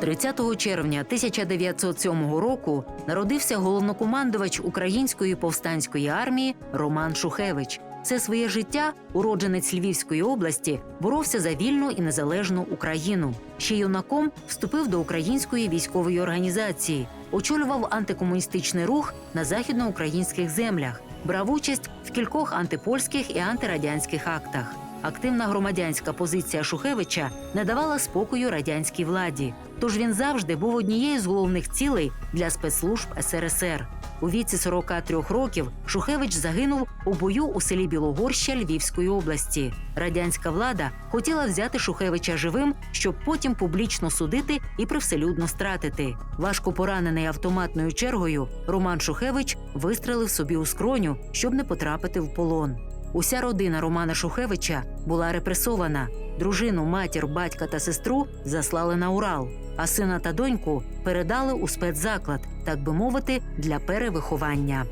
30 червня 1907 року народився головнокомандувач Української повстанської армії Роман Шухевич. Все своє життя уродженець Львівської області боровся за вільну і незалежну Україну. Ще юнаком вступив до української військової організації, очолював антикомуністичний рух на західноукраїнських землях, брав участь в кількох антипольських і антирадянських актах. Активна громадянська позиція Шухевича не давала спокою радянській владі. Тож він завжди був однією з головних цілей для спецслужб СРСР. У віці 43 років Шухевич загинув у бою у селі Білогорща Львівської області. Радянська влада хотіла взяти Шухевича живим, щоб потім публічно судити і привселюдно стратити. Важко поранений автоматною чергою, Роман Шухевич вистрелив собі у скроню, щоб не потрапити в полон. Уся родина Романа Шухевича була репресована. Дружину, матір, батька та сестру заслали на Урал, а сина та доньку передали у спецзаклад, так би мовити, для перевиховання.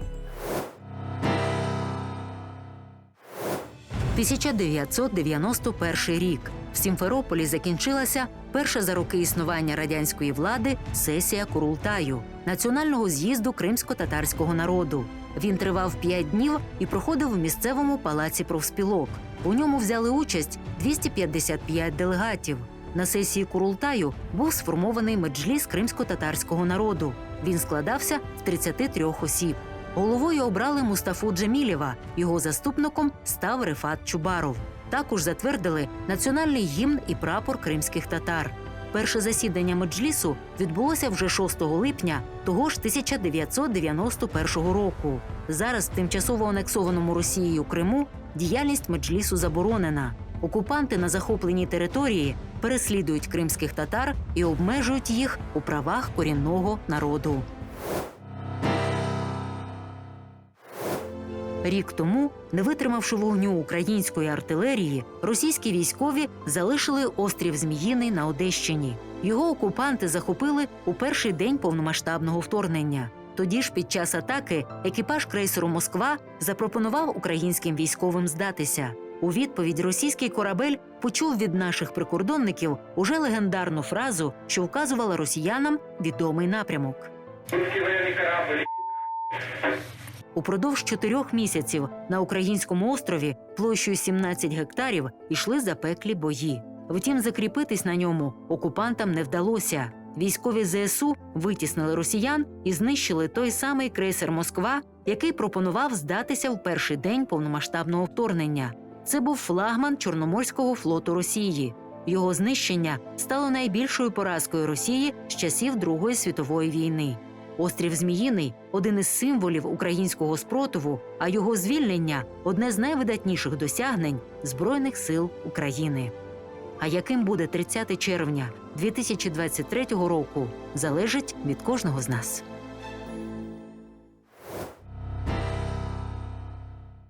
1991 рік в Сімферополі закінчилася перша за роки існування радянської влади сесія Курултаю національного з'їзду кримсько-татарського народу. Він тривав п'ять днів і проходив в місцевому палаці профспілок. У ньому взяли участь 255 делегатів. На сесії Курултаю був сформований меджліс кримсько-татарського народу. Він складався з 33 осіб. Головою обрали Мустафу Джемілєва, його заступником став Рефат Чубаров. Також затвердили національний гімн і прапор кримських татар. Перше засідання меджлісу відбулося вже 6 липня того ж 1991 року. Зараз в тимчасово анексованому Росією Криму діяльність меджлісу заборонена. Окупанти на захопленій території переслідують кримських татар і обмежують їх у правах корінного народу. Рік тому, не витримавши вогню української артилерії, російські військові залишили острів Зміїний на Одещині. Його окупанти захопили у перший день повномасштабного вторгнення. Тоді ж, під час атаки, екіпаж крейсеру Москва запропонував українським військовим здатися. У відповідь російський корабель почув від наших прикордонників уже легендарну фразу, що вказувала росіянам відомий напрямок. Упродовж чотирьох місяців на українському острові площею 17 гектарів йшли запеклі бої. Втім, закріпитись на ньому окупантам не вдалося. Військові ЗСУ витіснили росіян і знищили той самий крейсер Москва, який пропонував здатися в перший день повномасштабного вторгнення. Це був флагман Чорноморського флоту Росії. Його знищення стало найбільшою поразкою Росії з часів Другої світової війни. Острів Зміїний один із символів українського спротиву, а його звільнення одне з найвидатніших досягнень Збройних сил України. А яким буде 30 червня 2023 року, залежить від кожного з нас.